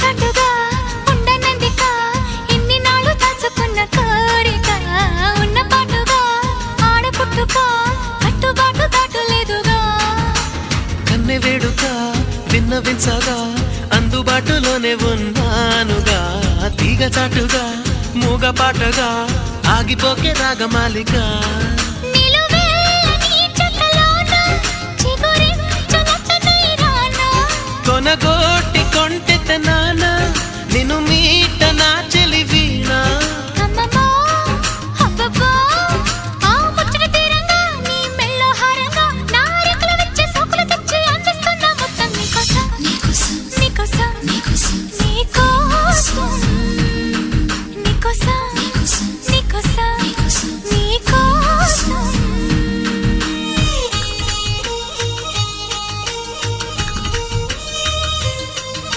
చాటుగా ఉండనందిక ఇన్ని నాళ్ళు దాచుకున్న కోరిక. ఉన్న పాటుగా ఆడపుట్టుక కట్టుబాటు దాటులేదుగా. కన్నె వేడుక విన్నవించగా అందుబాటులోనే ఉన్నానుగా. తీగ చాటుగా మూగ పాటగా ఆగిపోకే రాగమాలిక. me.